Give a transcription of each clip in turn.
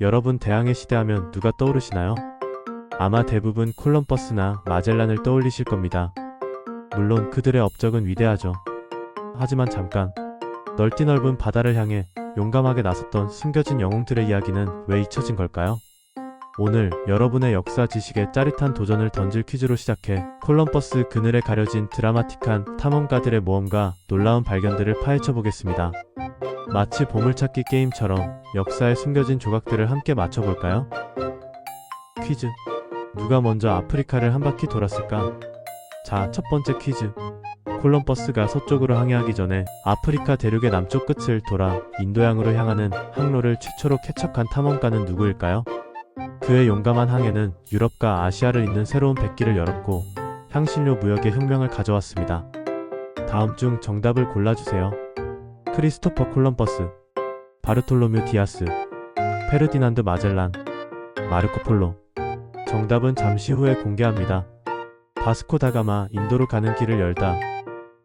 여러분 대항해 시대 하면 누가 떠오르시나요? 아마 대부분 콜럼버스나 마젤란을 떠올리실 겁니다. 물론 그들의 업적은 위대하죠. 하지만 잠깐 넓디 넓은 바다를 향해 용감하게 나섰던 숨겨진 영웅들의 이야기는 왜 잊혀진 걸까요? 오늘 여러분의 역사 지식에 짜릿한 도전을 던질 퀴즈로 시작해 콜럼버스 그늘에 가려진 드라마틱한 탐험가들의 모험과 놀라운 발견들을 파헤쳐 보겠습니다. 마치 보물찾기 게임처럼 역사에 숨겨진 조각들을 함께 맞춰볼까요? 퀴즈. 누가 먼저 아프리카를 한 바퀴 돌았을까? 자, 첫 번째 퀴즈. 콜럼버스가 서쪽으로 항해하기 전에 아프리카 대륙의 남쪽 끝을 돌아 인도양으로 향하는 항로를 최초로 개척한 탐험가는 누구일까요? 그의 용감한 항해는 유럽과 아시아를 잇는 새로운 백기를 열었고 향신료 무역의 혁명을 가져왔습니다. 다음 중 정답을 골라주세요. 크리스토퍼 콜럼버스, 바르톨로뮤 디아스, 페르디난드 마젤란, 마르코 폴로. 정답은 잠시 후에 공개합니다. 바스코 다가마 인도로 가는 길을 열다.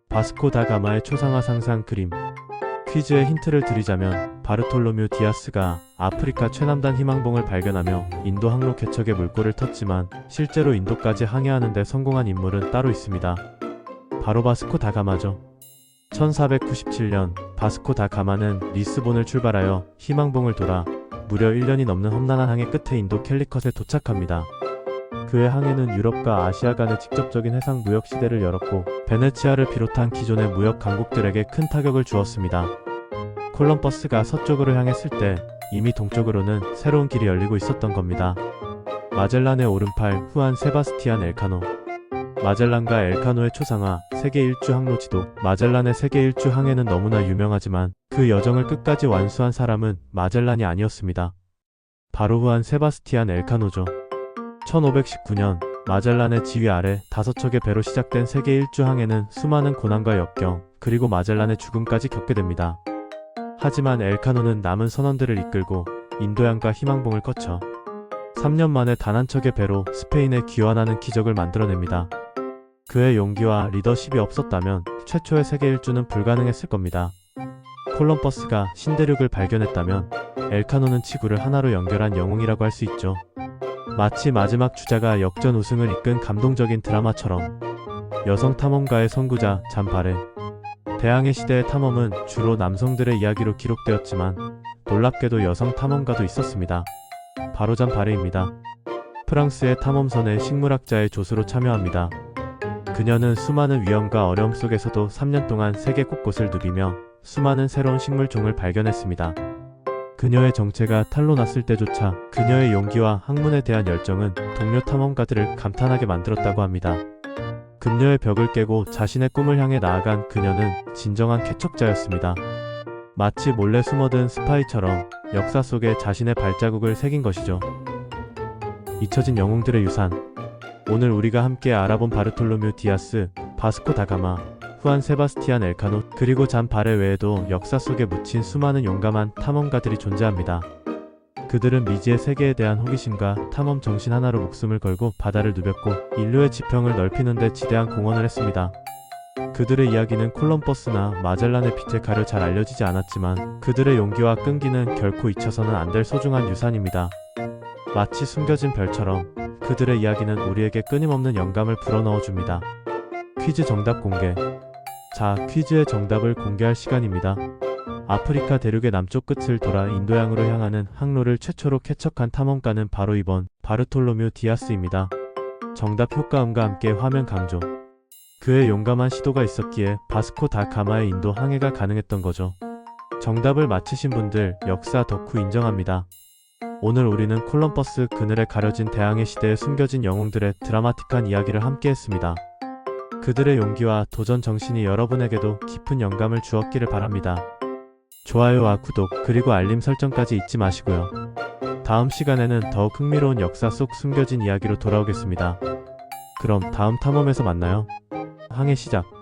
바스코 다가마의 초상화 상상 그림. 퀴즈의 힌트를 드리자면 바르톨로뮤 디아스가 아프리카 최남단 희망봉을 발견하며 인도 항로 개척의 물꼬를 텄지만 실제로 인도까지 항해하는 데 성공한 인물은 따로 있습니다. 바로 바스코 다가마죠. 1497년 바스코 다 가마는 리스본을 출발하여 희망봉을 돌아 무려 1년이 넘는 험난한 항해 끝에 인도 캘리컷에 도착합니다. 그의 항해는 유럽과 아시아 간의 직접적인 해상 무역 시대를 열었고 베네치아를 비롯한 기존의 무역 강국들에게 큰 타격을 주었습니다. 콜럼버스가 서쪽으로 향했을 때 이미 동쪽으로는 새로운 길이 열리고 있었던 겁니다. 마젤란의 오른팔 후안 세바스티안 엘카노 마젤란과 엘카노의 초상화 세계 일주 항로 지도 마젤란의 세계 일주 항해는 너무나 유명하지만 그 여정을 끝까지 완수한 사람은 마젤란이 아니었습니다. 바로 후안 세바스티안 엘카노죠. 1519년 마젤란의 지휘 아래 다섯 척의 배로 시작된 세계 일주 항해는 수많은 고난과 역경 그리고 마젤란의 죽음까지 겪게 됩니다. 하지만 엘카노는 남은 선원들을 이끌고 인도양과 희망봉을 거쳐 3년 만에 단 한 척의 배로 스페인에 귀환하는 기적을 만들어냅니다. 그의 용기와 리더십이 없었다면 최초의 세계 일주는 불가능했을 겁니다. 콜럼버스가 신대륙을 발견했다면 엘카노는 지구를 하나로 연결한 영웅이라고 할 수 있죠. 마치 마지막 주자가 역전 우승을 이끈 감동적인 드라마처럼 여성 탐험가의 선구자 잔바레 대항해 시대의 탐험은 주로 남성들의 이야기로 기록되었지만 놀랍게도 여성 탐험가도 있었습니다. 바로 잔바레입니다. 프랑스의 탐험선에 식물학자의 조수로 참여합니다. 그녀는 수많은 위험과 어려움 속에서도 3년 동안 세계 곳곳을 누비며 수많은 새로운 식물종을 발견했습니다. 그녀의 정체가 탄로 났을 때조차 그녀의 용기와 학문에 대한 열정은 동료 탐험가들을 감탄하게 만들었다고 합니다. 금녀의 벽을 깨고 자신의 꿈을 향해 나아간 그녀는 진정한 개척자였습니다. 마치 몰래 숨어든 스파이처럼 역사 속에 자신의 발자국을 새긴 것이죠. 잊혀진 영웅들의 유산. 오늘 우리가 함께 알아본 바르톨로뮤 디아스, 바스코 다가마, 후안 세바스티안 엘카노, 그리고 잔 바레 외에도 역사 속에 묻힌 수많은 용감한 탐험가들이 존재합니다. 그들은 미지의 세계에 대한 호기심과 탐험 정신 하나로 목숨을 걸고 바다를 누볐고 인류의 지평을 넓히는 데 지대한 공헌을 했습니다. 그들의 이야기는 콜럼버스나 마젤란의 빛에 가려 잘 알려지지 않았지만 그들의 용기와 끈기는 결코 잊혀서는 안 될 소중한 유산입니다. 마치 숨겨진 별처럼 그들의 이야기는 우리에게 끊임없는 영감을 불어넣어 줍니다. 퀴즈 정답 공개. 자, 퀴즈의 정답을 공개할 시간입니다. 아프리카 대륙의 남쪽 끝을 돌아 인도양으로 향하는 항로를 최초로 개척한 탐험가는 바로 이번 바르톨로뮤 디아스입니다. 정답 효과음과 함께 화면 강조. 그의 용감한 시도가 있었기에 바스코 다 가마의 인도 항해가 가능했던 거죠. 정답을 맞히신 분들 역사 덕후 인정합니다. 오늘 우리는 콜럼버스 그늘에 가려진 대항해 시대에 숨겨진 영웅들의 드라마틱한 이야기를 함께 했습니다. 그들의 용기와 도전 정신이 여러분에게도 깊은 영감을 주었기를 바랍니다. 좋아요와 구독 그리고 알림 설정까지 잊지 마시고요. 다음 시간에는 더욱 흥미로운 역사 속 숨겨진 이야기로 돌아오겠습니다. 그럼 다음 탐험에서 만나요. 항해 시작.